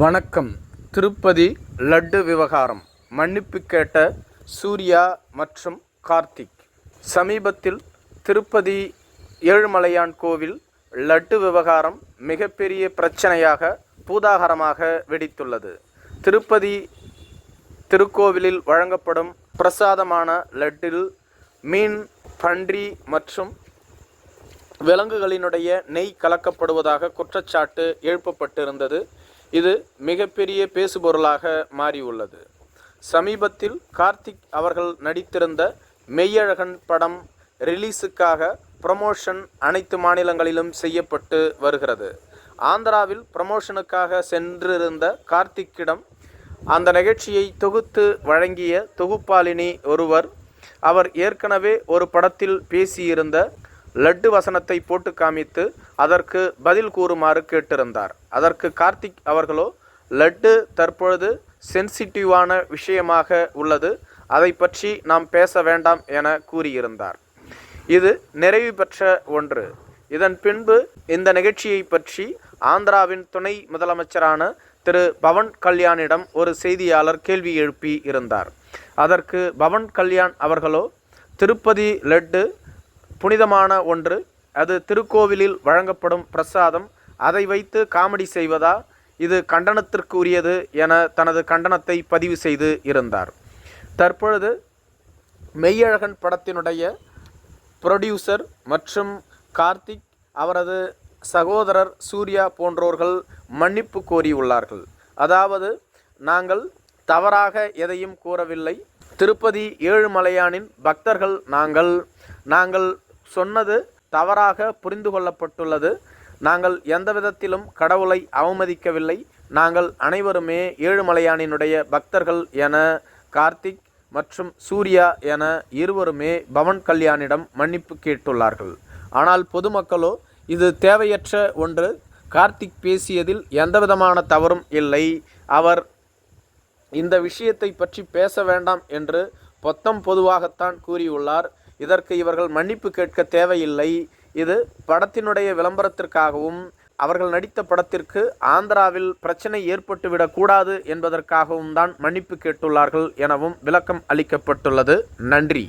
வணக்கம். திருப்பதி லட்டு விவகாரம். மன்னிப்பு கேட்ட சூர்யா மற்றும் கார்த்திக். சமீபத்தில் திருப்பதி ஏழுமலையான் கோவில் லட்டு விவகாரம் மிகப்பெரிய பிரச்சனையாக பூதாகரமாக வெடித்துள்ளது. திருப்பதி திருக்கோவிலில் வழங்கப்படும் பிரசாதமான லட்டில் மீன் பன்றி மற்றும் விலங்குகளினுடைய நெய் கலக்கப்படுவதாக குற்றச்சாட்டு எழுப்பப்பட்டிருந்தது. இது மிகப்பெரிய பேசுபொருளாக மாறியுள்ளது. சமீபத்தில் கார்த்திக் அவர்கள் நடித்திருந்த மெய்யழகன் படம் ரிலீஸுக்காக ப்ரமோஷன் அனைத்து மாநிலங்களிலும் செய்யப்பட்டு வருகிறது. ஆந்திராவில் ப்ரமோஷனுக்காக சென்றிருந்த கார்த்திக்கிடம் அந்த நிகழ்ச்சியை தொகுத்து வழங்கிய தொகுப்பாளினி ஒருவர் அவர் ஏற்கனவே ஒரு படத்தில் பேசியிருந்த லட்டு வசனத்தை போட்டு காமித்து அதற்கு பதில் கூறுமாறு கேட்டிருந்தார். அதற்கு கார்த்திக் அவர்களோ லட்டு தற்பொழுது சென்சிட்டிவான விஷயமாக உள்ளது அதை பற்றி நாம் பேச வேண்டாம் என கூறியிருந்தார். இது நிறைவு பெற்ற ஒன்று. இதன் பின்பு இந்த நிகழ்ச்சியை பற்றி ஆந்திராவின் துணை முதலமைச்சரான திரு பவன் கல்யாணிடம் ஒரு செய்தியாளர் கேள்வி எழுப்பி இருந்தார். அதற்கு பவன் கல்யாண் அவர்களோ திருப்பதி லட்டு புனிதமான ஒன்று. அது திருக்கோவிலில் வழங்கப்படும் பிரசாதம். அதை வைத்து காமெடி செய்வதா? இது கண்டனத்திற்கு உரியது என தனது கண்டனத்தை பதிவு செய்து இருந்தார். தற்பொழுது மெய்யழகன் படத்தினுடைய புரொடியூசர் மற்றும் கார்த்திக் அவரது சகோதரர் சூர்யா போன்றோர்கள் மன்னிப்பு கோரியுள்ளார்கள். அதாவது நாங்கள் தவறாக எதையும் கூறவில்லை. திருப்பதி ஏழுமலையானின் பக்தர்கள் நாங்கள். நாங்கள் சொன்னது தவறாக புரிந்து கொள்ளப்பட்டுள்ளது. நாங்கள் எந்த விதத்திலும் கடவுளை அவமதிக்கவில்லை. நாங்கள் அனைவருமே ஏழுமலையானினுடைய பக்தர்கள் என கார்த்திக் மற்றும் சூர்யா என இருவருமே பவன் கல்யாணிடம் மன்னிப்பு கேட்டுள்ளார்கள். ஆனால் பொதுமக்களோ இது தேவையற்ற ஒன்று. கார்த்திக் பேசியதில் எந்தவிதமான தவறும் இல்லை. அவர் இந்த விஷயத்தை பற்றி பேச வேண்டாம் என்று பொத்தம் பொதுவாகத்தான் கூறியுள்ளார். இதற்கு இவர்கள் மன்னிப்பு கேட்க தேவையில்லை. இது படத்தினுடைய விளம்பரத்திற்காகவும் அவர்கள் நடித்த படத்திற்கு ஆந்திராவில் பிரச்சனை ஏற்பட்டுவிடக்கூடாது என்பதற்காகவும் தான் மன்னிப்பு கேட்டுள்ளார்கள் எனவும் விளக்கம் அளிக்கப்பட்டுள்ளது. நன்றி.